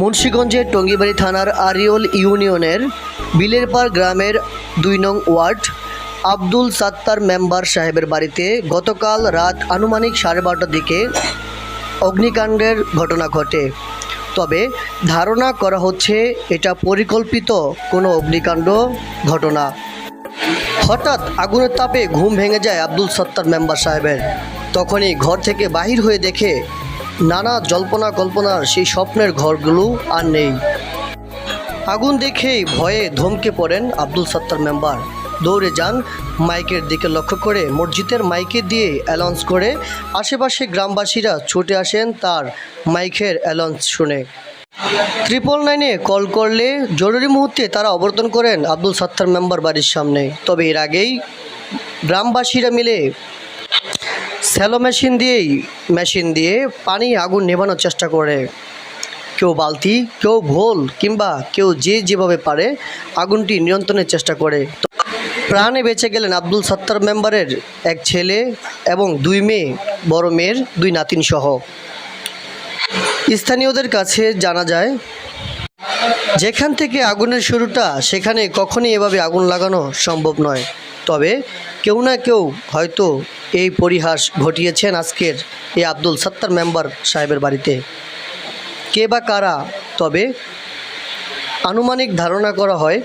মুন্সীগঞ্জের টঙ্গিবাড়ি থানার আরিওল ইউনিয়নের বিলেরপাড় গ্রামের দুই নং ওয়ার্ড আব্দুল সাত্তার মেম্বার সাহেবের বাড়িতে গতকাল রাত আনুমানিক সাড়ে বারোটার দিকে অগ্নিকাণ্ডের ঘটনা ঘটে। তবে ধারণা করা হচ্ছে এটা পরিকল্পিত কোনো অগ্নিকাণ্ড ঘটনা। হঠাৎ আগুনের তাপে ঘুম ভেঙে যায় আব্দুল সত্তার মেম্বার সাহেবের। তখনই ঘর থেকে বাহির হয়ে দেখে নানা জল্পনা কল্পনার সেই স্বপ্নের ঘরগুলো আর নেই। আগুন দেখেই ভয়ে ধমকে পড়েন আব্দুল সত্তার মেম্বার। দৌড়ে যান, মাইকের দিকে লক্ষ্য করে মসজিদের মাইকে দিয়ে অ্যালাউন্স করে আশেপাশে গ্রামবাসীরা ছুটে আসেন তার মাইকের অ্যালাউন্স শুনে। ট্রিপল নাইনে কল করলে জরুরি মুহূর্তে তারা অবর্তন করেন আব্দুল সত্তার মেম্বার বাড়ির সামনে। তবে এর আগেই গ্রামবাসীরা মিলে স্যালো মেশিন দিয়েই, মেশিন দিয়ে পানি আগুন নেভানোর চেষ্টা করে। কেউ বালতি, কেউ ভোল কিংবা কেউ যে যেভাবে পারে, আগুনটি নিয়ন্ত্রণের চেষ্টা করে। প্রাণে বেঁচে গেলেন আব্দুল সত্তার মেম্বারের এক ছেলে এবং দুই মেয়ে, বড় মেয়ের দুই নাতিন সহ স্থানীয়দের কাছে জানা যায়, যেখান থেকে আগুনের শুরুটা, সেখানে কখনই এভাবে আগুন লাগানো সম্ভব নয়। তবে কেউ না কেউ হয়তো এই পরিহাস ঘটিয়েছেন আজকের এই আব্দুল সত্তার মেম্বার সাহেবের বাড়িতে। কে বা কারা? তবে আনুমানিক ধারণা করা হয়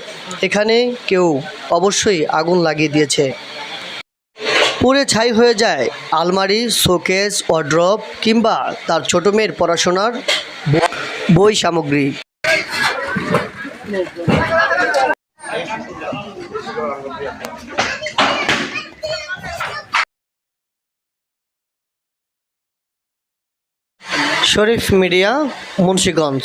এখানে কেউ অবশ্যই আগুন লাগিয়ে দিয়েছে। পুড়ে ছাই হয়ে যায় আলমারি, শোকেস, ওয়ার্ড্রপ কিংবা তার ছোট মেয়ের পড়াশোনার বই সামগ্রী। শরীফ মিডিয়া মুন্সীগঞ্জ।